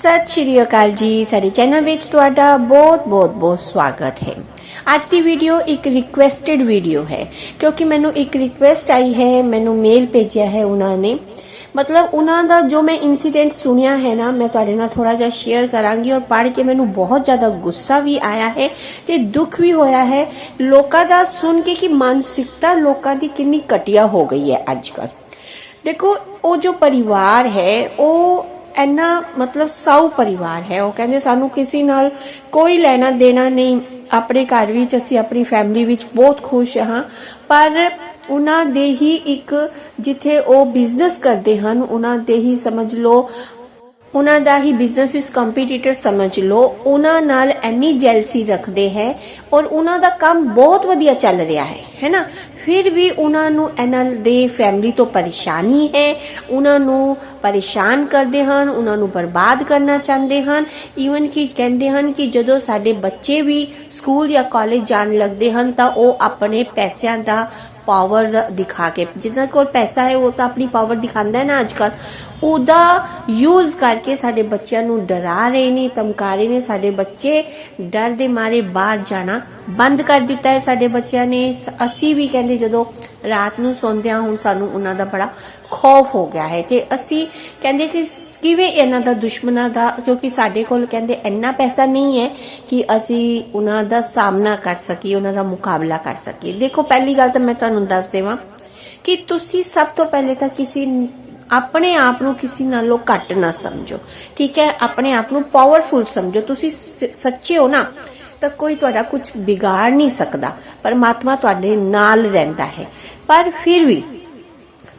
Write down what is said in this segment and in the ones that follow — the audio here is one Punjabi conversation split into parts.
ਸਤਿ ਸ਼੍ਰੀ ਅਕਾਲ ਜੀ। ਸਾਡੇ ਚੈਨਲ ਵਿੱਚ ਤੁਹਾਡਾ ਬਹੁਤ ਬਹੁਤ ਬਹੁਤ ਸਵਾਗਤ ਹੈ। ਅੱਜ ਦੀ ਵੀਡੀਓ ਇੱਕ ਰਿਕੁਐਸਟਡ ਵੀਡੀਓ ਹੈ। ਕਿਉਂਕਿ ਮੈਨੂੰ ਇੱਕ ਰਿਕੁਐਸਟ ਆਈ ਹੈ, ਮੈਨੂੰ ਮੇਲ ਭੇਜਿਆ ਹੈ ਉਹਨਾਂ ਨੇ। ਮਤਲਬ ਉਹਨਾਂ ਦਾ ਜੋ ਮੈਂ ਇਨਸੀਡੈਂਟ ਸੁਣਿਆ ਹੈ ਨਾ, ਮੈਂ ਤੁਹਾਡੇ ਨਾਲ ਥੋੜਾ ਜਿਹਾ ਸ਼ੇਅਰ ਕਰਾਂਗੀ ਔਰ ਪੜ੍ਹ ਕੇ ਮੈਨੂੰ ਬਹੁਤ ਜ਼ਿਆਦਾ ਗੁੱਸਾ ਵੀ ਆਇਆ ਹੈ ਤੇ ਦੁੱਖ ਵੀ ਹੋਇਆ ਹੈ। ਲੋਕਾਂ ਦਾ ਸੁਣ ਕੇ ਕਿ ਮਾਨਸਿਕਤਾ ਲੋਕਾਂ ਦੀ ਕਿੰਨੀ ਘਟੀਆ ਹੋ ਗਈ ਹੈ ਅੱਜ ਕੱਲ੍ਹ। ਦੇਖੋ, ਉਹ ਜੋ ਪਰਿਵਾਰ ਹੈ, ਉਹ ਇੰਨਾ ਮਤਲਬ ਸਾਊ ਪਰਿਵਾਰ ਹੈ। ਉਹ ਕਹਿੰਦੇ ਸਾਨੂੰ ਕਿਸੇ ਨਾਲ ਕੋਈ ਲੈਣਾ ਦੇਣਾ ਨਹੀਂ। ਆਪਣੇ ਘਰ ਵਿੱਚ ਅਸੀਂ ਆਪਣੀ ਫੈਮਿਲੀ ਵਿੱਚ ਬਹੁਤ ਖੁਸ਼ ਹਾਂ। ਪਰ ਉਹਨਾਂ ਦੇ ਹੀ ਇੱਕ ਜਿੱਥੇ ਉਹ ਬਿਜ਼ਨਸ ਕਰਦੇ ਹਨ, ਉਹਨਾਂ ਦੇ ਹੀ ਸਮਝ ਲਓ ਉਹਨਾਂ ਦਾ ਹੀ ਬਿਜ਼ਨਸ ਵਿੱਚ ਕੰਪੀਟੀਟਰ ਸਮਝ ਲਓ। ਉਹਨਾਂ ਨਾਲ ਐਨੀ ਜੈਲਸੀ ਰੱਖਦੇ ਹੈ ਔਰ ਉਹਨਾਂ ਦਾ ਕੰਮ ਬਹੁਤ ਵਧੀਆ ਚੱਲ ਰਿਹਾ ਹੈ ਹੈਨਾ ਫਿਰ ਵੀ ਉਹਨਾਂ ਨੂੰ ਇਹਨਾਂ ਦੇ ਫੈਮਿਲੀ ਤੋਂ ਪਰੇਸ਼ਾਨੀ ਹੈ। ਉਹਨਾਂ ਨੂੰ ਪਰੇਸ਼ਾਨ ਕਰਦੇ ਹਨ, ਉਹਨਾਂ ਨੂੰ ਬਰਬਾਦ ਕਰਨਾ ਚਾਹੁੰਦੇ ਹਨ। ਈਵਨ ਕਿ ਕਹਿੰਦੇ ਹਨ ਕਿ ਜਦੋਂ ਸਾਡੇ ਬੱਚੇ ਵੀ ਸਕੂਲ ਜਾਂ ਕਾਲਜ ਜਾਣ ਲੱਗਦੇ ਹਨ ਤਾਂ ਉਹ ਆਪਣੇ ਪੈਸਿਆਂ ਦਾ ਪਾਵਰ ਦਿਖਾ ਕੇ। ਜਿਨ੍ਹਾਂ ਕੋਲ ਪੈਸਾ ਹੈ, ਉਹ ਤਾਂ ਆਪਣੀ ਪਾਵਰ ਦਿਖਾਉਂਦਾ ਹੈ ਨਾ ਅੱਜਕੱਲ ਉਹਦਾ ਯੂਜ਼ ਕਰਕੇ ਸਾਡੇ ਬੱਚਿਆਂ ਨੂੰ ਡਰਾ ਰਹੇ ਨੇ, ਧਮਕਾ ਰਹੇ ਨੇ। ਸਾਡੇ ਬੱਚੇ ਡਰ ਦੇ ਮਾਰੇ ਬਾਹਰ ਜਾਣਾ ਬੰਦ ਕਰ ਦਿੱਤਾ ਹੈ ਸਾਡੇ ਬੱਚਿਆਂ ਨੇ। ਅਸੀਂ ਵੀ ਕਹਿੰਦੇ ਜਦੋਂ ਰਾਤ ਨੂੰ ਸੌਂਦਿਆਂ ਹੁਣ ਸਾਨੂੰ ਉਹਨਾਂ ਦਾ ਬੜਾ ਖੌਫ ਹੋ ਗਿਆ ਹੈ ਤੇ ਅਸੀਂ ਕਹਿੰਦੇ ਕਿ ਕਿਵੇਂ ਇਹਨਾਂ ਦਾ ਦੁਸ਼ਮਣਾਂ ਦਾ, ਕਿਉਂਕਿ ਸਾਡੇ ਕੋਲ ਕਹਿੰਦੇ ਇੰਨਾ ਪੈਸਾ ਨਹੀਂ ਹੈ ਕਿ ਅਸੀਂ ਉਹਨਾਂ ਦਾ ਸਾਹਮਣਾ ਕਰ ਸਕੀਏ, ਉਹਨਾਂ ਦਾ ਮੁਕਾਬਲਾ ਕਰ ਸਕੀਏ। ਦੇਖੋ, ਪਹਿਲੀ ਗੱਲ ਤਾਂ ਮੈਂ ਤੁਹਾਨੂੰ ਦੱਸ ਦੇਵਾਂ ਕਿ ਤੁਸੀਂ ਸਭ ਤੋਂ ਪਹਿਲੇ ਤਾਂ ਕਿਸੇ ਆਪਣੇ ਆਪ ਨੂੰ ਕਿਸੇ ਨਾਲੋਂ ਘੱਟ ਨਾ ਸਮਝੋ, ਠੀਕ ਹੈ? ਆਪਣੇ ਆਪ ਨੂੰ ਪਾਵਰਫੁਲ ਸਮਝੋ। ਤੁਸੀਂ ਸੱਚੇ ਹੋ ਨਾ, ਤਾਂ ਕੋਈ ਤੁਹਾਡਾ ਕੁਝ ਵਿਗਾੜ ਨਹੀਂ ਸਕਦਾ। ਪਰਮਾਤਮਾ ਤੁਹਾਡੇ ਨਾਲ ਰਹਿੰਦਾ ਹੈ। ਪਰ ਫਿਰ ਵੀ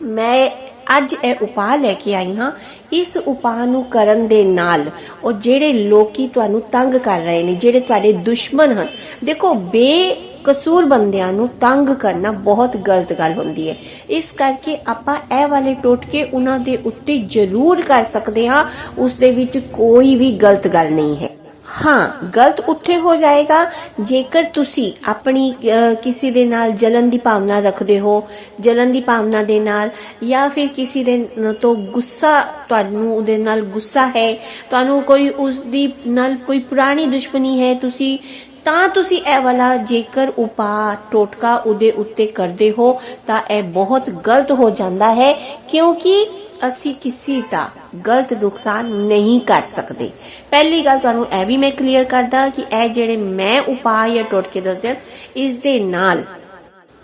ਮੈਂ ਅੱਜ ਇਹ ਉਪਾਅ ਲੈ ਕੇ ਆਈ ਹਾਂ। ਇਸ ਉਪਾਅ ਨੂੰ ਕਰਨ ਦੇ ਨਾਲ ਉਹ ਜਿਹੜੇ ਲੋਕੀ ਤੁਹਾਨੂੰ ਤੰਗ ਕਰ ਰਹੇ ਨੇ, ਜਿਹੜੇ ਤੁਹਾਡੇ ਦੁਸ਼ਮਣ ਹਨ, ਦੇਖੋ ਬੇਕਸੂਰ ਬੰਦਿਆਂ ਨੂੰ ਤੰਗ ਕਰਨਾ ਬਹੁਤ ਗਲਤ ਗੱਲ ਹੁੰਦੀ ਹੈ। ਇਸ ਕਰਕੇ ਆਪਾਂ ਇਹ ਵਾਲੇ ਟੋਟਕੇ ਉਹਨਾਂ ਦੇ ਉੱਤੇ ਜ਼ਰੂਰ ਕਰ ਸਕਦੇ ਹਾਂ। ਉਸ ਦੇ ਵਿੱਚ ਕੋਈ ਵੀ ਗਲਤ ਗੱਲ ਨਹੀਂ ਹੈ। ਹਾਂ, ਗਲਤ ਉੱਥੇ ਹੋ ਜਾਏਗਾ ਜੇਕਰ ਤੁਸੀਂ ਆਪਣੀ ਕਿਸੇ ਦੇ ਨਾਲ ਜਲਨ ਦੀ ਭਾਵਨਾ ਰੱਖਦੇ ਹੋ, ਜਲਨ ਦੀ ਭਾਵਨਾ ਦੇ ਨਾਲ, ਜਾਂ ਫਿਰ ਕਿਸੇ ਦੇ ਤੋਂ ਗੁੱਸਾ ਤੁਹਾਨੂੰ ਉਹਦੇ ਨਾਲ ਗੁੱਸਾ ਹੈ, ਤੁਹਾਨੂੰ ਕੋਈ ਉਸ ਦੀ ਨਾਲ ਕੋਈ ਪੁਰਾਣੀ ਦੁਸ਼ਮਣੀ ਹੈ, ਤੁਸੀਂ, ਤਾਂ ਤੁਸੀਂ ਇਹ ਵਾਲਾ ਜੇਕਰ ਉਪਾਅ, ਟੋਟਕਾ ਉਹਦੇ ਉੱਤੇ ਕਰਦੇ ਹੋ, ਤਾਂ ਇਹ ਬਹੁਤ ਗਲਤ ਹੋ ਜਾਂਦਾ ਹੈ, ਕਿਉਂਕਿ ਅਸੀਂ ਕਿਸੇ ਦਾ ਗਲਤ ਨੁਕਸਾਨ ਨਹੀਂ ਕਰ ਸਕਦੇ। ਪਹਿਲੀ ਗੱਲ ਤੁਹਾਨੂੰ ਇਹ ਵੀ ਮੈਂ ਕਲੀਅਰ ਕਰਦਾ ਕਿ ਇਹ ਜਿਹੜੇ ਮੈਂ ਉਪਾਅ ਜਾਂ ਟੋਟਕੇ ਦੱਸਦੇ ਇਸ ਦੇ ਨਾਲ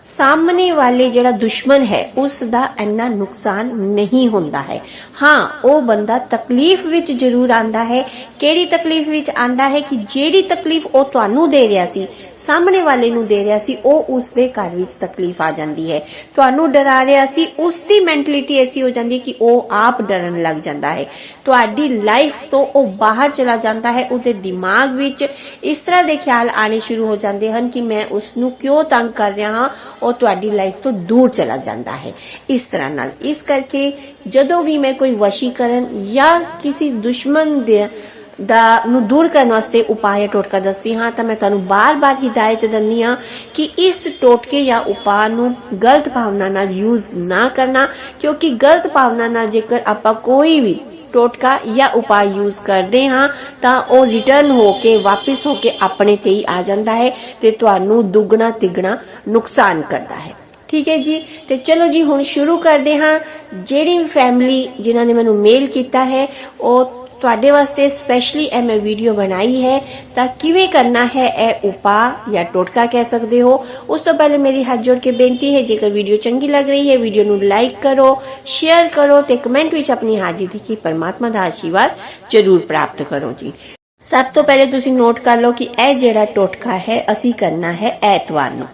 ਸਾਹਮਣੇ ਵਾਲੇ ਜਿਹੜਾ ਦੁਸ਼ਮਣ ਹੈ, ਉਸ ਦਾ ਇੰਨਾ ਨੁਕਸਾਨ ਨਹੀਂ ਹੁੰਦਾ ਹੈ। ਹਾਂ, ਉਹ ਬੰਦਾ ਤਕਲੀਫ ਵਿੱਚ ਜ਼ਰੂਰ ਆਂਦਾ ਹੈ। ਕਿਹੜੀ ਤਕਲੀਫ ਵਿੱਚ ਆਂਦਾ ਹੈ ਕਿ ਜਿਹੜੀ ਤਕਲੀਫ ਉਹ ਤੁਹਾਨੂੰ ਦੇ ਰਿਹਾ ਸੀ ਸਾਹਮਣੇ ਵਾਲੇ ਨੂੰ ਦੇ ਰਿਹਾ ਸੀ, ਉਹ ਉਸ ਦੇ ਘਰ ਵਿੱਚ ਤਕਲੀਫ ਆ ਜਾਂਦੀ ਹੈ। ਤੁਹਾਨੂੰ ਡਰਾ ਰਿਹਾ ਸੀ ਉਸ ਦੀ ਮੈਂਟਲਿਟੀ ਐਸੀ ਹੋ ਜਾਂਦੀ ਕਿ ਉਹ ਆਪ ਡਰਨ ਲੱਗ ਜਾਂਦਾ ਹੈ। ਤੁਹਾਡੀ ਲਾਈਫ ਤੋਂ ਉਹ ਬਾਹਰ ਚਲਾ ਜਾਂਦਾ ਹੈ, ਉਹਦੇ ਦਿਮਾਗ ਵਿੱਚ ਇਸ ਤਰ੍ਹਾਂ ਦੇ ਖਿਆਲ ਆਣੇ ਸ਼ੁਰੂ ਹੋ ਜਾਂਦੇ ਹਨ ਕਿ ਮੈਂ ਉਸ ਨੂੰ ਕਿਉਂ ਤੰਗ ਕਰ ਰਿਹਾ ਹਾਂ, ਉਹ ਤੁਹਾਡੀ ਲਾਈਫ ਤੋਂ ਦੂਰ ਚਲਾ ਜਾਂਦਾ ਹੈ। ਇਸ ਤਰ੍ਹਾਂ ਨਾਲ, ਇਸ ਕਰਕੇ ਜਦੋਂ ਵੀ ਮੈਂ ਕੋਈ ਵਸ਼ੀਕਰਨ ਜਾਂ ਕਿਸੇ ਦੁਸ਼ਮਣ ਦੇ ਦਾ ਨੂੰ ਦੂਰ ਕਰਨ ਵਾਸਤੇ ਉਪਾਅ ਜਾਂ ਟੋਟਕਾ ਦੱਸਦੀ ਹਾਂ ਤਾਂ ਮੈਂ ਤੁਹਾਨੂੰ ਬਾਰ-ਬਾਰ ਹਿਦਾਇਤ ਦਿੰਦੀ ਹਾਂ ਕਿ ਇਸ ਟੋਟਕੇ ਜਾਂ ਉਪਾਅ ਨੂੰ ਗਲਤ ਭਾਵਨਾ ਨਾਲ ਯੂਜ਼ ਨਾ ਕਰਨਾ, ਕਿਉਂਕਿ ਗਲਤ ਭਾਵਨਾ ਨਾਲ ਜੇਕਰ ਆਪਾਂ ਕੋਈ ਵੀ ਟੋਟਕਾ ਜਾਂ ਉਪਾਅ ਯੂਜ਼ ਕਰਦੇ ਹਾਂ ਤਾਂ ਉਹ ਰਿਟਰਨ ਹੋ ਕੇ, ਵਾਪਸ ਹੋ ਕੇ ਆਪਣੇ ਤੇ ਹੀ ਆ ਜਾਂਦਾ ਹੈ ਤੇ ਤੁਹਾਨੂੰ ਦੁੱਗਣਾ ਤਿੱਗਣਾ ਨੁਕਸਾਨ ਕਰਦਾ ਹੈ। ਠੀਕ ਹੈ ਜੀ? ਤੇ ਚਲੋ ਜੀ, ਹੁਣ ਸ਼ੁਰੂ ਕਰਦੇ ਹਾਂ। ਜਿਹੜੀ ਫੈਮਿਲੀ ਜਿਨ੍ਹਾਂ ਨੇ ਮੈਨੂੰ ਮੇਲ ਕੀਤਾ ਹੈ, ਉਹ ਤੁਹਾਡੇ ਵਾਸਤੇ ਸਪੈਸ਼ਲੀ ਇਹ ਮੈਂ ਵੀਡੀਓ ਬਣਾਈ ਹੈ ਤਾਂ ਕਿਵੇਂ ਕਰਨਾ ਹੈ ਇਹ ਉਪਾਅ ਜਾਂ ਟੋਟਕਾ ਕਹਿ ਸਕਦੇ ਹੋ ਉਸ ਤੋਂ ਪਹਿਲੇ ਮੇਰੀ ਹੱਥ ਜੋੜ ਕੇ ਬੇਨਤੀ ਹੈ ਜੇਕਰ ਵੀਡੀਓ ਚੰਗੀ ਲੱਗ ਰਹੀ ਹੈ ਵੀਡੀਓ ਨੂੰ ਲਾਈਕ ਕਰੋ ਸ਼ੇਅਰ ਕਰੋ ਤੇ ਕਮੈਂਟ ਵਿੱਚ ਆਪਣੀ ਹਾਜ਼ਰੀ ਦੀ ਪਰਮਾਤਮਾ ਦਾ ਆਸ਼ੀਰਵਾਦ ਜ਼ਰੂਰ ਪ੍ਰਾਪਤ ਕਰੋ ਜੀ ਸਭ ਤੋਂ ਪਹਿਲੇ ਤੁਸੀਂ ਨੋਟ ਕਰ ਲਓ ਕਿ ਇਹ ਜਿਹੜਾ ਟੋਟਕਾ ਹੈ ਅਸੀਂ ਕਰਨਾ ਹੈ ਐਤਵਾਰ ਨੂੰ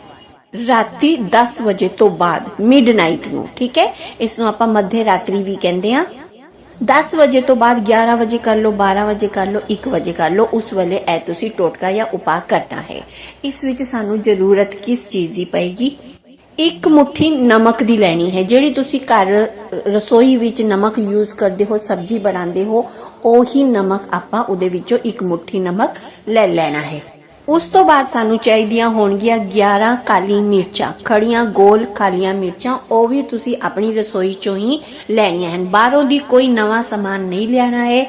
ਰਾਤੀ 10 ਵਜੇ ਤੋਂ ਬਾਅਦ ਮਿਡਨਾਈਟ ਨੂੰ ਠੀਕ ਹੈ ਇਸ ਨੂੰ ਆਪਾਂ ਮੱਧੇ ਰਾਤਰੀ ਵੀ ਕਹਿੰਦੇ ਆ 10 ਵਜੇ ਤੋਂ ਬਾਅਦ 11 ਵਜੇ ਕਰ ਲਓ 12 ਵਜੇ ਕਰ ਲਓ 1 ਵਜੇ ਕਰ ਲਓ, ਉਸ ਵੇਲੇ ਇਹ ਤੁਸੀਂ ਟੋਟਕਾ ਜਾਂ ਉਪਾਅ ਕਰਨਾ ਹੈ। ਇਸ ਵਿੱਚ ਸਾਨੂੰ ਜ਼ਰੂਰਤ ਕਿਸ ਚੀਜ਼ ਦੀ ਪਏਗੀ? ਇੱਕ ਮੁਠੀ ਨਮਕ ਦੀ ਲੈਣੀ ਹੈ, ਜਿਹੜੀ ਤੁਸੀਂ ਘਰ, ਰਸੋਈ ਵਿੱਚ ਨਮਕ ਯੂਜ਼ ਕਰਦੇ ਹੋ, ਸਬਜ਼ੀ ਬਣਾਉਂਦੇ ਹੋ, ਉਹੀ ਨਮਕ ਆਪਾਂ ਉਹਦੇ ਵਿੱਚੋਂ ਇੱਕ ਮੁਠੀ ਨਮਕ ਲੈ ਲੈਣਾ ਹੈ। ਉਸ ਤੋਂ ਬਾਅਦ ਸਾਨੂੰ ਚਾਹੀਦੀਆਂ ਹੋਣਗੀਆਂ 11 ਕਾਲੀ ਮਿਰਚਾਂ ਖੜੀਆਂ ਗੋਲ ਕਾਲੀਆਂ ਮਿਰਚਾਂ, ਉਹ ਵੀ ਤੁਸੀਂ ਆਪਣੀ ਰਸੋਈ ਚੋਂ ਹੀ ਲੈਣੀਆਂ ਹਨ। ਬਾਹਰੋਂ ਦੀ ਕੋਈ ਨਵਾਂ ਸਮਾਨ ਨਹੀਂ ਲਿਆਣਾ ਹੈ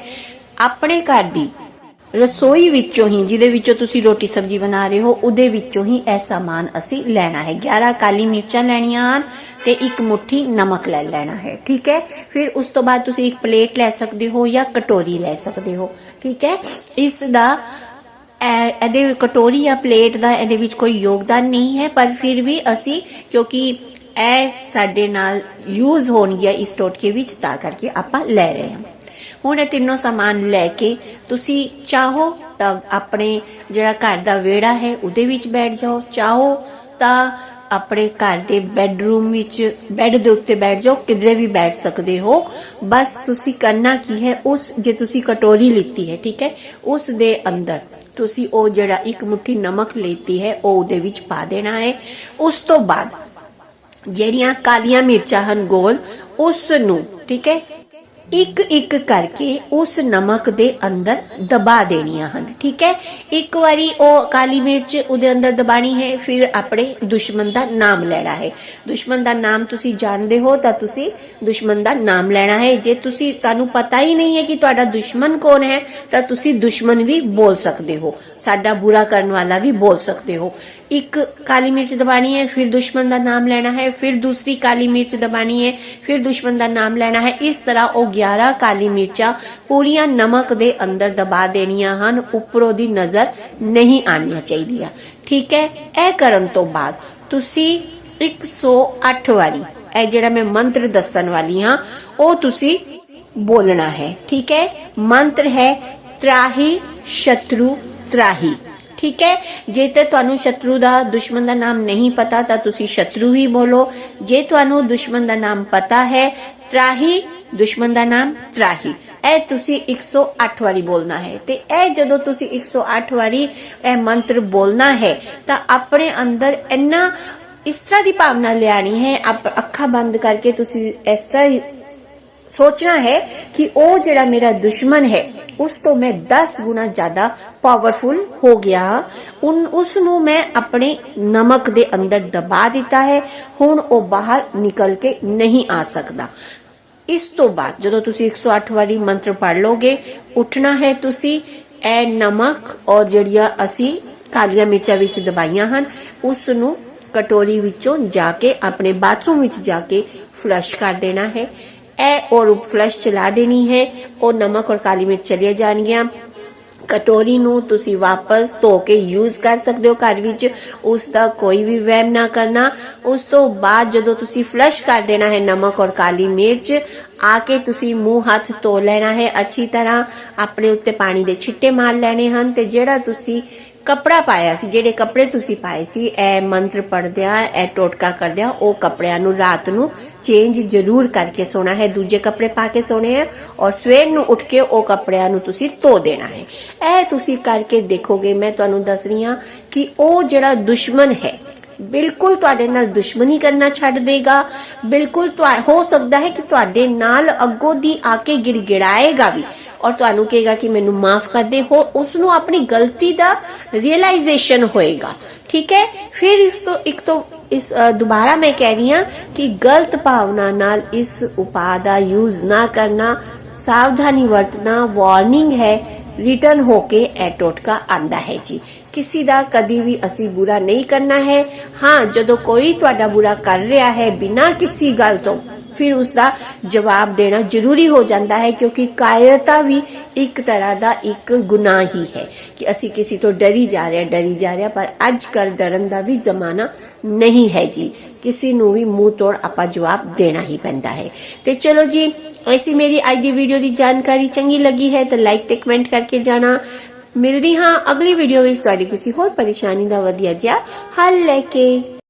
ਆਪਣੇ ਘਰ ਦੀ ਰਸੋਈ ਵਿੱਚੋਂ ਹੀ, ਜਿਹਦੇ ਵਿੱਚੋਂ ਤੁਸੀਂ ਰੋਟੀ ਸਬਜ਼ੀ ਬਣਾ ਰਹੇ ਹੋ, ਉਹਦੇ ਵਿੱਚੋਂ ਹੀ ਇਹ ਸਾਮਾਨ ਅਸੀਂ ਲੈਣਾ ਹੈ। 11 ਕਾਲੀ ਮਿਰਚਾਂ ਲੈਣੀਆਂ ਹਨ ਤੇ ਇੱਕ ਮੁਠੀ ਨਮਕ ਲੈ ਲੈਣਾ ਹੈ, ਠੀਕ ਹੈ? ਫਿਰ ਉਸ ਤੋਂ ਬਾਅਦ ਤੁਸੀਂ ਇੱਕ ਪਲੇਟ ਲੈ ਸਕਦੇ ਹੋ ਜਾਂ ਕਟੋਰੀ ਲੈ ਸਕਦੇ ਹੋ, ਠੀਕ ਹੈ? ਇਸ ਦਾ ਇਹਦੇ ਕਟੋਰੀ ਜਾਂ ਪਲੇਟ ਦਾ ਇਹਦੇ ਵਿੱਚ ਕੋਈ ਯੋਗਦਾਨ ਨਹੀਂ ਹੈ, ਪਰ ਫਿਰ ਵੀ ਅਸੀਂ ਕਿਉਂਕਿ ਇਹ ਸਾਡੇ ਨਾਲ ਯੂਜ਼ ਹੋਣਗੀਆਂ ਇਸ ਟੋਟਕੇ ਵਿੱਚ, ਤਾਂ ਕਰਕੇ ਆਪਾਂ ਲੈ ਰਹੇ ਹਾਂ। ਹੁਣ ਇਹ ਤਿੰਨੋਂ ਸਮਾਨ ਲੈ ਕੇ ਤੁਸੀਂ ਚਾਹੋ ਤਾਂ ਆਪਣੇ ਜਿਹੜਾ ਘਰ ਦਾ ਵਿਹੜਾ ਹੈ ਉਹਦੇ ਵਿੱਚ ਬੈਠ ਜਾਓ, ਚਾਹੋ ਤਾਂ ਆਪਣੇ ਘਰ ਦੇ ਬੈੱਡਰੂਮ ਵਿੱਚ ਬੈੱਡ ਦੇ ਉੱਤੇ ਬੈਠ ਜਾਓ, ਕਿਧਰੇ ਵੀ ਬੈਠ ਸਕਦੇ ਹੋ। ਬਸ ਤੁਸੀਂ ਕਰਨਾ ਕੀ ਹੈ, ਉਸ, ਜੇ ਤੁਸੀਂ ਕਟੋਰੀ ਲਿੱਤੀ ਹੈ, ਠੀਕ ਹੈ, ਉਸ ਦੇ ਅੰਦਰ ਤੁਸੀਂ ਉਹ ਜਿਹੜਾ ਇੱਕ ਮੁਠੀ ਨਮਕ ਲੈਤੀ ਹੈ, ਉਹ ਉਹਦੇ ਵਿੱਚ ਪਾ ਦੇਣਾ ਹੈ। ਉਸ ਤੋਂ ਬਾਅਦ ਜਿਹੜੀਆਂ ਕਾਲੀਆਂ ਮਿਰਚਾਂ ਹਨ ਗੋਲ, ਉਸ ਨੂੰ, ਠੀਕ ਹੈ ਇੱਕ ਇੱਕ ਕਰਕੇ ਉਸ ਨਮਕ ਦੇ ਅੰਦਰ ਦਬਾ ਦੇਣੀਆਂ ਹਨ, ਠੀਕ ਹੈ? ਇੱਕ ਵਾਰੀ ਉਹ ਕਾਲੀ ਮਿਰਚ ਉਹਦੇ ਅੰਦਰ ਦਬਾਣੀ ਹੈ, ਫਿਰ ਆਪਣੇ ਦੁਸ਼ਮਣ ਦਾ ਨਾਮ ਲੈਣਾ ਹੈ। ਦੁਸ਼ਮਣ ਦਾ ਨਾਮ ਤੁਸੀਂ ਜਾਣਦੇ ਹੋ ਤਾਂ ਤੁਸੀਂ ਦੁਸ਼ਮਣ ਦਾ ਨਾਮ ਲੈਣਾ ਹੈ। ਜੇ ਤੁਸੀਂ, ਤੁਹਾਨੂੰ ਪਤਾ ਹੀ ਨਹੀਂ ਹੈ ਕਿ ਤੁਹਾਡਾ ਦੁਸ਼ਮਣ ਕੌਣ ਹੈ, ਤਾਂ ਤੁਸੀਂ ਦੁਸ਼ਮਣ ਵੀ ਬੋਲ ਸਕਦੇ ਹੋ। ਸਾਡਾ ਬੁਰਾ ਕਰਨ ਵਾਲਾ ਵੀ ਬੋਲ ਸਕਦੇ ਹੋ। ਇੱਕ ਕਾਲੀ ਮਿਰਚ ਦਬਾਣੀ ਹੈ, ਫਿਰ ਦੁਸ਼ਮਣ ਦਾ ਨਾਮ ਲੈਣਾ ਹੈ, ਫਿਰ ਦੂਸਰੀ ਕਾਲੀ ਮਿਰਚ ਦਬਾਣੀ ਹੈ, ਫਿਰ ਦੁਸ਼ਮਣ ਦਾ ਨਾਮ ਲੈਣਾ ਹੈ। ਇਸ ਤਰ੍ਹਾਂ ਉਹ 11 ਕਾਲੀ ਮਿਰਚਾਂ ਪੂਰੀਆਂ ਨਮਕ ਦੇ ਅੰਦਰ ਦਬਾ ਦੇਣੀਆਂ ਹਨ। ਉੱਪਰੋਂ ਦੀ ਨਜ਼ਰ ਨਹੀਂ ਆਣੀਆਂ ਚਾਹੀਦੀਆਂ। ਠੀਕ ਹੈ? ਇਹ ਕਰਨ ਤੋਂ ਬਾਅਦ ਤੁਸੀਂ 108 ਵਾਰੀ, ਇਹ ਜਿਹੜਾ ਮੈਂ ਮੰਤਰ ਦੱਸਣ ਵਾਲੀ ਹਾਂ, ਉਹ ਤੁਸੀਂ ਬੋਲਣਾ ਹੈ। ਠੀਕ ਹੈ? ਮੰਤਰ ਹੈ ਤਰਾਹੀ ਸ਼ਤਰੂ ਤਰਾਹੀ। ਠੀਕ ਹੈ? ਜੇ ਤੇ ਤੁਹਾਨੂੰ ਸ਼ਤਰੂ ਦਾ, ਦੁਸ਼ਮਣ ਦਾ ਨਾਮ ਨਹੀਂ ਪਤਾ, ਤਾਂ ਤੁਸੀਂ ਸ਼ਤਰੂ ਹੀ ਬੋਲੋ। ਜੇ ਤੁਹਾਨੂੰ ਦੁਸ਼ਮਣ ਦਾ ਨਾਮ ਪਤਾ ਹੈ, ਤਰਾਹੀ ਦੁਸ਼ਮਣ ਦਾ ਨਾਮ ਤਰਾਹੀ ਇਹ ਤੁਸੀਂ 108 ਵਾਰੀ ਬੋਲਣਾ ਹੈ ਤੇ ਇਹ ਜਦੋਂ ਤੁਸੀਂ 108 ਵਾਰੀ ਇਹ ਮੰਤਰ ਬੋਲਣਾ ਹੈ ਤਾਂ ਆਪਣੇ ਅੰਦਰ ਇੰਨਾ ਇਸ ਤਰ੍ਹਾਂ ਦੀ ਭਾਵਨਾ ਲਿਆਣੀ ਹੈ ਆਪ ਅੱਖਾਂ ਬੰਦ ਕਰਕੇ ਤੁਸੀਂ ਇਸ ਤਰ੍ਹਾਂ ਹੀ ਸੋਚਣਾ ਹੈ ਕਿ ਉਹ ਜਿਹੜਾ ਮੇਰਾ ਦੁਸ਼ਮਣ ਹੈ ਉਸ ਤੋਂ ਮੈਂ 10 ਗੁਣਾ ਜ਼ਿਆਦਾ ਪਾਵਰਫੁਲ ਹੋ ਗਿਆ ਉਨ ਉਸ ਨੂੰ ਮੈਂ ਆਪਣੇ ਨਮਕ ਦੇ ਅੰਦਰ ਦਬਾ ਦਿੱਤਾ ਹੈ ਹੁਣ ਉਹ ਬਾਹਰ ਨਿਕਲ ਕੇ ਨਹੀਂ ਆ ਸਕਦਾ ਇਸ ਤੋਂ ਬਾਅਦ ਜਦੋਂ ਤੁਸੀਂ 108 ਵਾਰੀ ਮੰਤਰ ਪੜ ਲੋਗੇ ਉੱਠਣਾ ਹੈ ਤੁਸੀਂ, ਇਹ ਨਮਕ ਔਰ ਜਿਹੜੀਆਂ ਅਸੀਂ ਕਾਲੀਆਂ ਮਿਰਚਾਂ ਵਿੱਚ ਦਬਾਈਆਂ ਹਨ ਉਸ ਨੂੰ ਕਟੋਰੀ ਵਿੱਚੋਂ ਜਾ ਕੇ, ਆਪਣੇ ਬਾਥਰੂਮ ਵਿੱਚ ਜਾ ਕੇ ਫਲਸ਼ ਕਰ ਦੇਣਾ ਹੈ। ਇਹ ਔਰ ਫਲਸ਼ ਚਲਾ ਦੇਣੀ ਹੈ, ਉਹ ਨਮਕ ਔਰ ਕਾਲੀ ਮਿਰਚ ਚਲੀਆਂ ਜਾਣਗੀਆਂ। ਕਟੋਰੀ ਨੂੰ ਤੁਸੀਂ ਵਾਪਸ ਧੋ ਕੇ ਯੂਜ਼ ਕਰ ਸਕਦੇ ਹੋ ਘਰ ਵਿੱਚ, ਉਸ ਦਾ ਕੋਈ ਵੀ ਵਹਿਮ ਨਾ ਕਰਨਾ। ਉਸ ਤੋਂ ਬਾਅਦ ਜਦੋਂ ਤੁਸੀਂ ਫਲਸ਼ ਕਰ ਦੇਣਾ ਹੈ ਨਮਕ ਔਰ ਕਾਲੀ ਮਿਰਚ, ਆ ਕੇ ਤੁਸੀਂ ਮੂੰਹ ਹੱਥ ਧੋ ਲੈਣਾ ਹੈ। ਅੱਛੀ ਤਰ੍ਹਾਂ ਆਪਣੇ ਉੱਤੇ ਪਾਣੀ ਦੇ ਛਿੱਟੇ ਮਾਰ ਲੈਣੇ ਹਨ ਤੇ ਜਿਹੜਾ ਤੁਸੀਂ ਕਪੜਾ ਪਾਇਆ ਸੀ, ਜਿਹੜੇ ਕੱਪੜੇ ਤੁਸੀਂ ਪਾਏ ਸੀ, ਇਹ ਮੰਤਰ ਪੜਦਿਆਂ ਇਹ ਟੋਟਕਾ ਕਰਦਿਆਂ, ਉਹ ਕੱਪੜਿਆਂ ਨੂੰ ਰਾਤ ਨੂੰ ਚੇਂਜ ਜ਼ਰੂਰ ਕਰਕੇ ਸੋਣਾ ਹੈ, ਦੂਜੇ ਕੱਪੜੇ ਪਾ ਕੇ ਸੋਣੇ ਹੈ ਔਰ ਸਵੇਰ ਨੂੰ ਉੱਠ ਕੇ ਉਹ ਕੱਪੜਿਆਂ ਨੂੰ ਤੁਸੀਂ ਧੋ ਦੇਣਾ ਹੈ। ਇਹ ਤੁਸੀਂ ਕਰਕੇ ਦੇਖੋਗੇ, ਮੈਂ ਤੁਹਾਨੂੰ ਦੱਸ ਰਹੀ ਹਾਂ ਕਿ ਉਹ ਜਿਹੜਾ ਦੁਸ਼ਮਣ ਹੈ, ਬਿਲਕੁਲ ਤੁਹਾਡੇ ਨਾਲ ਦੁਸ਼ਮਣੀ ਕਰਨਾ ਛੱਡ ਦੇਗਾ। ਬਿਲਕੁਲ ਹੋ ਸਕਦਾ ਹੈ ਕਿ ਤੁਹਾਡੇ ਨਾਲ ਅੱਗੋਂ ਦੀ ਆ ਕੇ ਗਿੜਗਿੜਾਏਗਾ ਵੀ। ਔਰ ਤੁਹਾਨੂੰ ਕਹੇਗਾ ਕਿ ਮੈਨੂੰ ਮਾਫ ਕਰ ਦੇ। ਹੋ ਉਸ ਨੂੰ ਆਪਣੀ ਗਲਤੀ ਦਾ ਰਿਅਲਾਈਜੇਸ਼ਨ ਹੋਏਗਾ। ਠੀਕ ਹੈ? ਫਿਰ ਇਸ ਤੋਂ, ਇੱਕ ਤੋਂ, ਇਸ ਦੁਬਾਰਾ ਮੈਂ ਕਹਿ ਰਹੀ ਹਾਂ ਕਿ ਗਲਤ ਭਾਵਨਾ ਨਾਲ ਇਸ ਉਪਾਅ ਦਾ ਯੂਜ਼ ਨਾ ਕਰਨਾ, ਸਾਵਧਾਨੀ ਵਰਤਣਾ ਵਾਰਨਿੰਗ ਹੈ ਰਿਟਰਨ ਹੋ ਕੇ ਇਹ ਟੋਟਕਾ ਆਂਦਾ ਹੈ ਜੀ। ਕਿਸੇ ਦਾ ਕਦੀ ਵੀ ਅਸੀਂ ਬੁਰਾ ਨਹੀਂ ਕਰਨਾ ਹੈ। ਹਾਂ, ਜਦੋਂ ਕੋਈ ਤੁਹਾਡਾ ਬੁਰਾ ਕਰ ਰਿਹਾ ਹੈ ਬਿਨਾਂ ਕਿਸੇ ਗੱਲ ਤੋਂ ਫਿਰ ਉਸ ਦਾ ਜਵਾਬ ਦੇਣਾ ਜ਼ਰੂਰੀ ਹੋ ਜਾਂਦਾ ਹੈ ਕਿਉਂਕਿ ਕਾਇਰਤਾ ਵੀ ਇੱਕ ਤਰ੍ਹਾਂ ਦਾ ਇੱਕ ਗੁਨਾਹ ਹੀ ਹੈ ਕਿ ਅਸੀਂ ਕਿਸੇ ਤੋਂ ਡਰੀ ਜਾ ਰਹੇ ਹਾਂ, ਡਰੀ ਜਾ ਰਹੇ ਹਾਂ, ਪਰ ਅੱਜ ਕੱਲ ਡਰਨ ਦਾ ਵੀ ਜ਼ਮਾਨਾ ਨਹੀਂ ਹੈ ਜੀ। ਕਿਸੇ ਨੂੰ ਵੀ ਮੂੰਹ ਤੋੜ ਆਪਾਂ ਜਵਾਬ ਦੇਣਾ ਹੀ ਪੈਂਦਾ ਹੈ। ਤੇ ਚਲੋ ਜੀ, ਐਸੀ ਮੇਰੀ ਅੱਜ ਦੀ ਵੀਡੀਓ ਦੀ ਜਾਣਕਾਰੀ ਚੰਗੀ ਲੱਗੀ ਹੈ ਤਾਂ ਲਾਈਕ ਤੇ ਕਮੈਂਟ ਕਰਕੇ ਜਾਣਾ। ਮਿਲਦੀ ਹਾਂ ਅਗਲੀ ਵੀਡੀਓ ਵਿੱਚ। ਤੁਹਾਡੀ ਕਿਸੇ ਹੋਰ ਪਰੇਸ਼ਾਨੀ ਦਾ ਵਧੀਆ ਜਿਹਾ ਹੱਲ ਲੈ ਕੇ।